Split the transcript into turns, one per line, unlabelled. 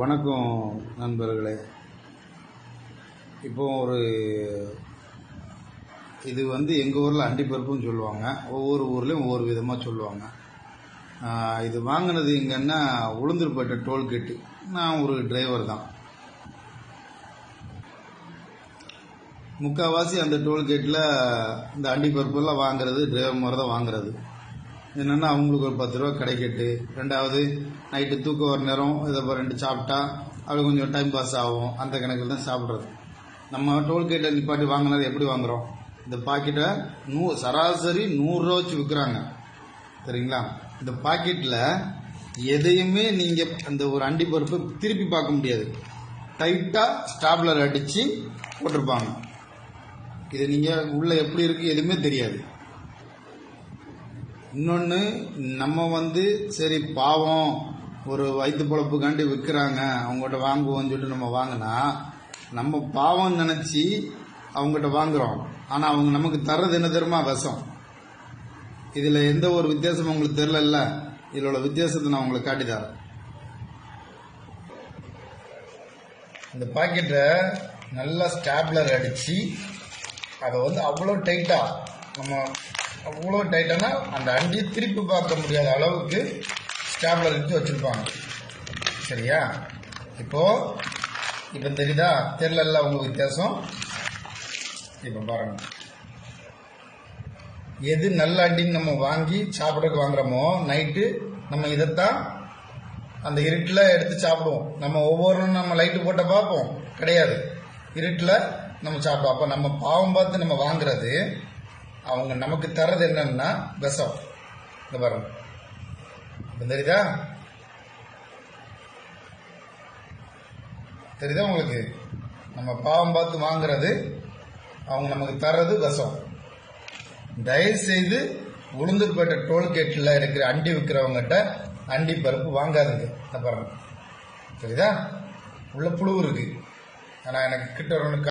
வணக்கம் நண்பர்களே. இப்போ ஒரு இது வந்து எங்கள் ஊரில் அண்டிப்பருப்புன்னு சொல்லுவாங்க. ஒவ்வொரு ஊர்லேயும் ஒவ்வொரு விதமாக சொல்லுவாங்க. இது வாங்கினது எங்கன்னா உளுந்தூர்பேட்டை டோல்கேட்டு நான் ஒரு டிரைவர் தான். முக்கால்வாசி அந்த டோல்கேட்டில் இந்த அண்டிப்பருப்பெல்லாம் வாங்குறது டிரைவர் மாதிரி தான் வாங்குறது. என்னென்னா அவங்களுக்கு ஒரு பத்து ரூபா கிடைக்கட்டு ரெண்டாவது நைட்டு தூக்கம் வர நேரம் இதை இப்போ ரெண்டு சாப்பிட்டா அப்படி கொஞ்சம் டைம் பாஸ் ஆகும். அந்த கணக்கில் தான் சாப்பிட்றது. நம்ம டோல்கேட்டில் நிப்பாட்டி வாங்கினது எப்படி வாங்குறோம்? இந்த பாக்கெட்டை நூ சராசரி நூறுரூவா வச்சு விற்கிறாங்க சரிங்களா? இந்த பாக்கெட்டில் எதையுமே நீங்கள் அந்த ஒரு அண்டி பருப்பு திருப்பி பார்க்க முடியாது. டைட்டாக ஸ்டாப்லர் அடித்து போட்டிருப்பாங்க. இது நீங்கள் உள்ளே எப்படி இருக்குது எதுவுமே தெரியாது. இன்னொன்று நம்ம வந்து சரி பாவம் ஒரு வயிற்று பொழப்புக்காண்டி விற்கிறாங்க அவங்ககிட்ட வாங்குவோம்னு சொல்லிட்டு நம்ம வாங்கினா நம்ம பாவம் நினச்சி அவங்ககிட்ட வாங்குறோம். ஆனால் அவங்க நமக்கு தர்றது என்ன தெரியுமா? விஷம். இதில் எந்த ஒரு வித்தியாசமும் உங்களுக்கு தெரிலல்ல இதில் உள்ள வித்தியாசத்தை நான் உங்களுக்கு காட்டி தரேன். இந்த பாக்கெட்டை நல்லா ஸ்டாப்லர் அடித்து அதை வந்து அவ்வளோ டைட்டாக நம்ம அவ்வளோ டைட்டானா அந்த அண்டியை திருப்பி பார்க்க முடியாத அளவுக்கு ஸ்டாப்லர் இழுத்து வச்சுருப்பாங்க. சரியா? இப்போ இப்போ தெரியுதா? தெரிலல்ல உங்களுக்கு வித்தியாசம்? இப்போ பாருங்க. எது நல்ல அண்டின்னு நம்ம வாங்கி சாப்பிட்றதுக்கு வாங்குறோமோ நைட்டு நம்ம இதைத்தான் அந்த இருட்டில் எடுத்து சாப்பிடுவோம். நம்ம ஒவ்வொரு நம்ம லைட்டு போட்ட பார்ப்போம். கிடையாது. இருட்டில் நம்ம சாப்பிடுவோம். அப்போ நம்ம பாவம் பார்த்து நம்ம வாங்குறது அவங்க நமக்கு தர்றது என்னன்னா விஷம். இந்த பாருங்க. தெரியுதா? தெரியுதா உங்களுக்கு? நம்ம பாவம் பார்த்து வாங்குறது அவங்க நமக்கு தர்றது விஷம். தயவு செய்து உளுந்தூர்பேட்டை டோல்கேட்டில் இருக்கிற அண்டி விற்கிறவங்ககிட்ட அண்டி பருப்பு வாங்காதுங்க. இந்த பாருங்க. சரிதா உள்ள புழு இருக்கு. ஆனால் எனக்கு கிட்ட வரணும்